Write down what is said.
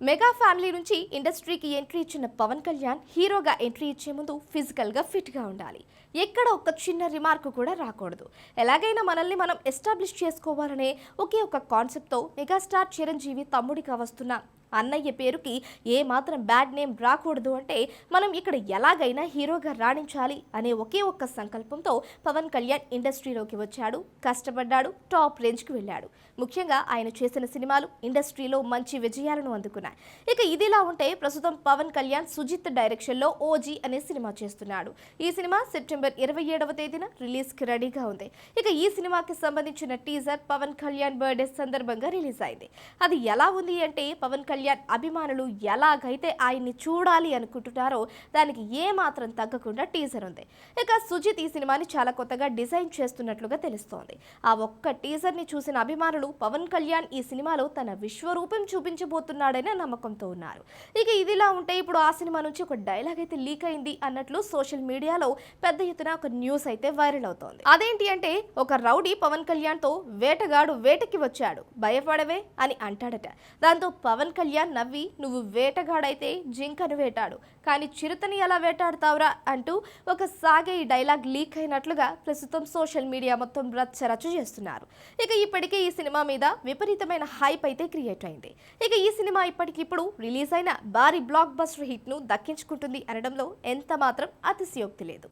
Mega family నుంచి ఇండస్ట్రీకి entry ఇచ్చిన పవన్ కళ్యాణ్ హీరోగా ఎంట్రీ ఇచ్చే ముందు ఫిజికల్గా ఫిట్గా ఉండాలి. ఎక్కడ ఒక చిన్న రిమార్క్ కూడా రాకూడదు. ఎలాగైనా మనల్ని మనం ఎస్టాబ్లిష్ చేసుకోవాలనే ఒకే ఒక కాన్సెప్ట్తో మెగాస్టార్ చిరంజీవి తమ్ముడిగా వస్తున్న అన్నయ్య పేరుకి ఏ మాత్రం బ్యాడ్ నేమ్ రాకూడదు అంటే మనం ఇక్కడ ఎలాగైనా హీరోగా రాణించాలి అనే ఒకే ఒక్క సంకల్పంతో పవన్ కళ్యాణ్ ఇండస్ట్రీలోకి వచ్చాడు కష్టపడ్డాడు టాప్ రేంజ్కి వెళ్ళాడు. ముఖ్యంగా ఆయన చేసిన సినిమాలు ఇండస్ట్రీలో మంచి విజయాలను అందుకున్నాయి. ఇక ఇదిలా ఉంటే ప్రస్తుతం పవన్ కళ్యాణ్ సుజిత్ డైరెక్షన్లో ఓజీ అనే సినిమా చేస్తున్నాడు. ఈ సినిమా సెప్టెంబర్ ఇరవై ఏడవ తేదీన రిలీజ్కి రెడీగా ఉంది. ఇక ఈ సినిమాకి సంబంధించిన టీజర్ పవన్ కళ్యాణ్ బర్త్డే సందర్భంగా రిలీజ్ అయింది. అది ఎలా ఉంది అంటే పవన్ కళ్యాణ్ అభిమానులు ఎలాగైతే ఆయన్ని చూడాలి అనుకుంటున్నారో దానికి ఏ మాత్రం తగ్గకుండా టీజర్ ఉంది. ఇక సుజిత్ ఈ సినిమాని చాలా కొత్తగా డిజైన్ చేస్తున్నట్లుగా తెలుస్తోంది. ఆ ఒక్క టీజర్ని చూసిన అభిమానులు పవన్ కళ్యాణ్ ఈ సినిమాలో తన విశ్వరూపం చూపించబోతున్నాడనే నమ్మకంతో ఉన్నారు. ఇక ఇదిలా ఉంటే ఇప్పుడు ఆ సినిమా నుంచి ఒక డైలాగ్ అయితే లీక్ అయింది అన్నట్లు సోషల్ మీడియాలో పెద్ద ఎత్తున ఒక న్యూస్ అయితే వైరల్ అవుతోంది. అదేంటి అంటే ఒక రౌడీ పవన్ కళ్యాణ్తో వేటగాడు వేటకి వచ్చాడు. భయపడవే అని అంటాడట. దాంతో పవన్ కళ్యాణ్ నవ్వి నువ్వు వేటగాడైతే జింకను వేటాడు. కానీ చిరుతని ఎలా వేటాడతావురా? అంటూ ఒక సాగే ఈ డైలాగ్ లీక్ అయినట్లుగా ప్రస్తుతం సోషల్ మీడియా మొత్తం రచ్చరచ్చు చేస్తున్నారు. ఇక ఇప్పటికే ఈ సినిమా మీద విపరీతమైన హైప్ అయితే క్రియేట్ అయింది. ఇక ఈ సినిమా ఇప్పటికిప్పుడు రిలీజ్ అయిన భారీ బ్లాక్ బస్టర్ హిట్ను దక్కించుకుంటుంది అనడంలో ఎంత మాత్రం అతిశయోక్తి లేదు.